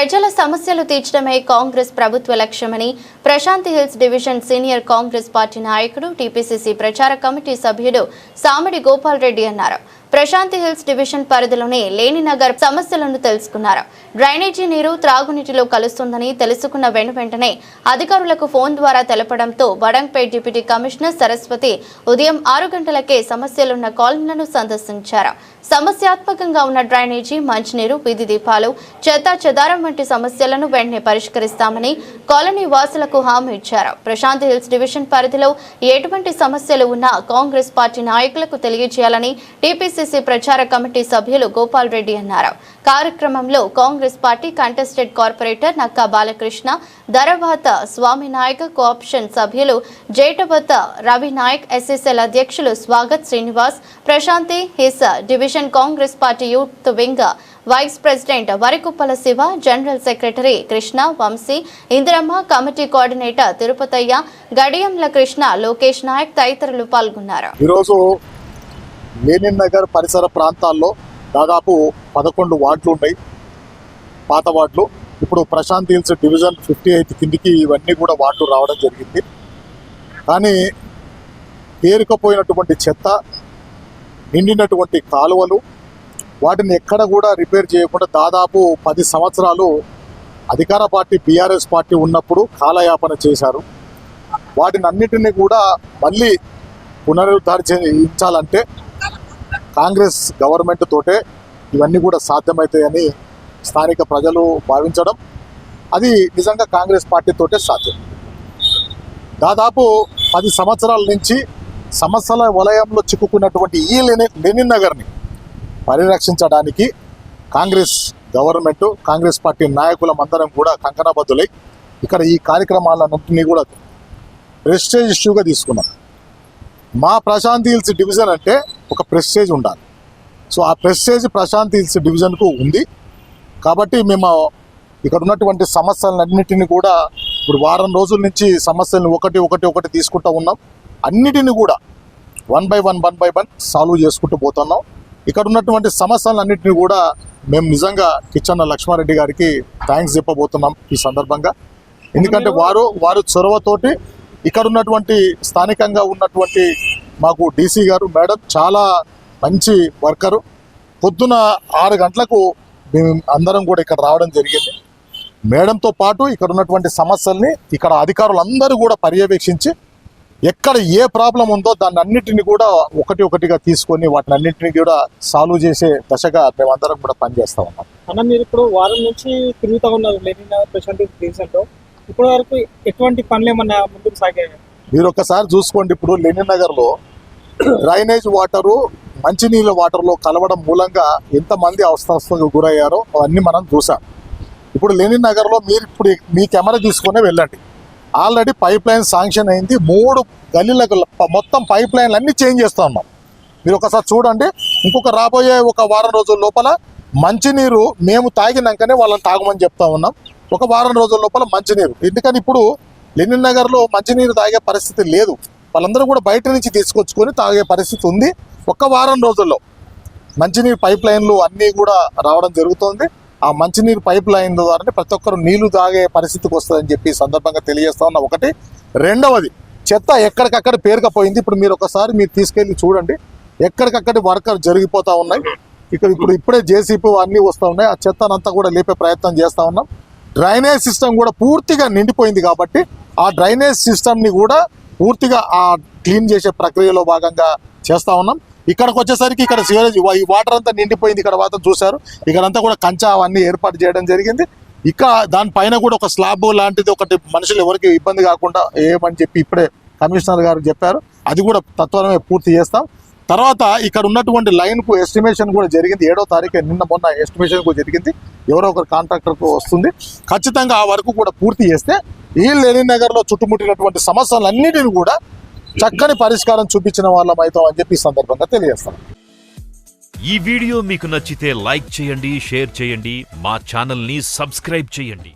ప్రజల సమస్యలు తీర్చడమే కాంగ్రెస్ ప్రభుత్వ లక్ష్యమని Prashant hills division senior Congress party నాయకుడు టీపీసీసీ ప్రచార కమిటీ సభ్యుడు సామిడి గోపాల్ రెడ్డి అన్నారు. ప్రశాంతి హిల్స్ డివిజన్ పరిధిలోని లేనినగర్ సమస్యలను తెలుసుకున్నారు. డ్రైనేజీ నీరు త్రాగునీటిలో కలుస్తుందని తెలుసుకున్న వెను వెంటనే అధికారులకు ఫోన్ ద్వారా తెలపడంతో బడంగ్పేట్ డిప్యూటీ కమిషనర్ సరస్వతి ఉదయం ఆరు గంటలకే సమస్యలున్న కాలనీలను సందర్శించారు. సమస్యాత్మకంగా ఉన్న డ్రైనేజీ మంచినీరు వీధి దీపాలు చెత్త చెదారం వంటి సమస్యలను వెంటనే పరిష్కరిస్తామని కాలనీ వాసులకు హామీ ఇచ్చారు. ప్రశాంత్ హిల్స్ డివిజన్ పరిధిలో ఎటువంటి సమస్యలు ఉన్నా కాంగ్రెస్ పార్టీ నాయకులకు తెలియజేయాలని టీపీసీసీ ప్రచార కమిటీ సభ్యులు గోపాల్ రెడ్డి అన్నారు. కార్యక్రమంలో Congress party contested corporator Nakka Balakrishna Daravath Swaminayak co-option సభ్యులు జేటబత్త రవినాయక్ ఎస్ఎస్ఎల్ అధ్యక్షులు Swagath Srinivas Prashanthi hills division Congress party youth wing vice president Varikuppala Shiva general secretary Krishna Vamshi Indiramma committee coordinator Tirupathaiah Gadiyamla Krishna Lokesh Nayak తదితరులు పాల్గొన్నారు. ఈరోజు Lenin Nagar పరిసర ప్రాంతాల్లో దాదాపు పదకొండు వార్డులు ఉన్నాయి. పాత వార్డులు. ఇప్పుడు Prashant hills division fifty eighth కిందికి ఇవన్నీ కూడా వార్డులు రావడం జరిగింది. కానీ పేరుకపోయినటువంటి చెత్త నిండినటువంటి కాలువలు వాటిని ఎక్కడ కూడా రిపేర్ చేయకుండా దాదాపు పది సంవత్సరాలు అధికార పార్టీ బీఆర్ఎస్ పార్టీ ఉన్నప్పుడు కాలయాపన చేశారు. వాటిని అన్నిటిని కూడా మళ్ళీ పునరుద్ధరించాలంటే కాంగ్రెస్ గవర్నమెంట్ తోటే ఇవన్నీ కూడా సాధ్యమవుతాయని స్థానిక ప్రజలు భావించడం అది నిజంగా కాంగ్రెస్ పార్టీతోటే సాధ్యం. దాదాపు పది సంవత్సరాల నుంచి సమస్యల వలయంలో చిక్కుకున్నటువంటి ఈ లెనిన్ నగర్ని పరిరక్షించడానికి కాంగ్రెస్ గవర్నమెంట్ కాంగ్రెస్ పార్టీ నాయకులం అందరం కూడా కంకణబద్దులై ఇక్కడ ఈ కార్యక్రమాలన్నింటినీ కూడా ప్రెస్టేజ్ ఇష్యూగా తీసుకున్నాం. మా ప్రశాంత్ హిల్స్ డివిజన్ అంటే ఒక ప్రెస్టేజ్ ఉండాలి. సో ఆ ప్రెస్టేజ్ ప్రశాంత్ హిల్స్ డివిజన్కు ఉంది. కాబట్టి మేము ఇక్కడ ఉన్నటువంటి సమస్యలన్నింటినీ కూడా ఇప్పుడు వారం రోజుల నుంచి సమస్యలను ఒకటి ఒకటి ఒకటి తీసుకుంటూ ఉన్నాం. అన్నిటిని కూడా one by one one by one solve చేసుకుంటూ పోతున్నాం. ఇక్కడ ఉన్నటువంటి సమస్యలన్నింటినీ కూడా మేము నిజంగా కిచ్చన్న లక్ష్మారెడ్డి గారికి థ్యాంక్స్ చెప్పబోతున్నాం ఈ సందర్భంగా. ఎందుకంటే వారు వారు చొరవతోటి ఇక్కడ ఉన్నటువంటి స్థానికంగా ఉన్నటువంటి మాకు డీసీ గారు మేడం చాలా మంచి వర్కరు. పొద్దున ఆరు గంటలకు మేము అందరం కూడా ఇక్కడ రావడం జరిగింది. మేడంతో పాటు ఇక్కడ ఉన్నటువంటి సమస్యల్ని ఇక్కడ అధికారులు అందరూ కూడా పర్యవేక్షించి ఎక్కడ ఏ ప్రాబ్లం ఉందో దాన్ని అన్నిటిని కూడా ఒకటి ఒకటిగా తీసుకొని వాటిని అన్నింటినీ కూడా సాల్వ్ చేసే దశగా మేమందరం కూడా పనిచేస్తా ఉన్నాం. అన్న మీరు ఇప్పుడు వారం నుంచి తిరుగుతూ ఉన్నారు లెనిన్ ప్రశాంత్ డివిజన్లో ఇప్పటి వరకు ఎటువంటి పనులు ఏమన్నా ముందుకు సాగాయి? మీరు ఒక్కసారి చూసుకోండి ఇప్పుడు లెనిన్ నగర్లో డ్రైనేజ్ వాటరు మంచినీళ్ళ వాటర్లో కలవడం మూలంగా ఎంతమంది అవస్థకు గురయ్యారో అవన్నీ మనం చూసాం ఇప్పుడు లెనిన్ నగర్లో మీరు ఇప్పుడు మీ కెమెరా తీసుకునే వెళ్ళండి. ఆల్రెడీ పైప్ లైన్ శాంక్షన్ అయింది. మూడు గల్లీలకు మొత్తం పైప్ లైన్లు అన్నీ చేంజ్ చేస్తూ ఉన్నాం. మీరు ఒకసారి చూడండి. ఇంకొక రాబోయే ఒక వారం రోజుల లోపల మంచినీరు మేము తాగినాకనే వాళ్ళని తాగమని చెప్తా ఉన్నాం. ఒక వారం రోజుల లోపల మంచినీరు. ఎందుకని ఇప్పుడు లెనిన్ నగర్లో మంచినీరు తాగే పరిస్థితి లేదు. వాళ్ళందరూ కూడా బయట నుంచి తీసుకొచ్చుకొని తాగే పరిస్థితి ఉంది. ఒక వారం రోజుల్లో మంచినీరు పైప్ లైన్లు అన్నీ కూడా రావడం జరుగుతోంది. ఆ మంచినీరు పైప్ లైన్ ద్వారానే ప్రతి ఒక్కరు నీళ్ళు తాగే పరిస్థితికి వస్తుందని చెప్పి సందర్భంగా తెలియజేస్తా ఉన్న. ఒకటి. రెండవది చెత్త ఎక్కడికక్కడ పేరుకపోయింది. ఇప్పుడు మీరు ఒకసారి మీరు తీసుకెళ్ళి చూడండి. ఎక్కడికక్కడ వర్కర్ జరిగిపోతా ఉన్నాయి. ఇక్కడ ఇప్పుడు ఇప్పుడే జేసీపీ అన్నీ వస్తూ ఉన్నాయి. ఆ చెత్తనంతా కూడా లేపే ప్రయత్నం చేస్తూ ఉన్నాం. డ్రైనేజ్ సిస్టమ్ కూడా పూర్తిగా నిండిపోయింది కాబట్టి ఆ డ్రైనేజ్ సిస్టమ్ని కూడా పూర్తిగా ఆ క్లీన్ చేసే ప్రక్రియలో భాగంగా చేస్తా ఉన్నాం. ఇక్కడికి వచ్చేసరికి ఇక్కడ సివరేజ్ ఈ వాటర్ అంతా నిండిపోయింది ఇక్కడ వాతం చూశారు. ఇక్కడంతా కూడా కంచా అవన్నీ ఏర్పాటు చేయడం జరిగింది. ఇక దానిపైన కూడా ఒక స్లాబ్ లాంటిది ఒకటి మనుషులు ఎవరికి ఇబ్బంది కాకుండా ఏమని చెప్పి ఇప్పుడే కమిషనర్ గారు చెప్పారు. అది కూడా తత్వరమే పూర్తి చేస్తాం. తర్వాత ఇక్కడ ఉన్నటువంటి లైన్కు ఎస్టిమేషన్ కూడా జరిగింది. ఏడో తారీఖు నిన్న మొన్న ఎస్టిమేషన్ కూడా జరిగింది. ఎవరో ఒకరు కాంట్రాక్టర్కు వస్తుంది. ఖచ్చితంగా ఆ వరకు కూడా పూర్తి చేస్తే ఈ లెనిన్ నగర్లో చుట్టుముట్టినటువంటి సమస్యలన్నిటిని కూడా చక్కని పరిష్కారం చూపించిన వాళ్ళం అవుతాం అని చెప్పి సందర్భంగా తెలియజేస్తాం. ఈ వీడియో మీకు నచ్చితే లైక్ చేయండి షేర్ చేయండి మా ఛానల్ని సబ్స్క్రైబ్ చేయండి.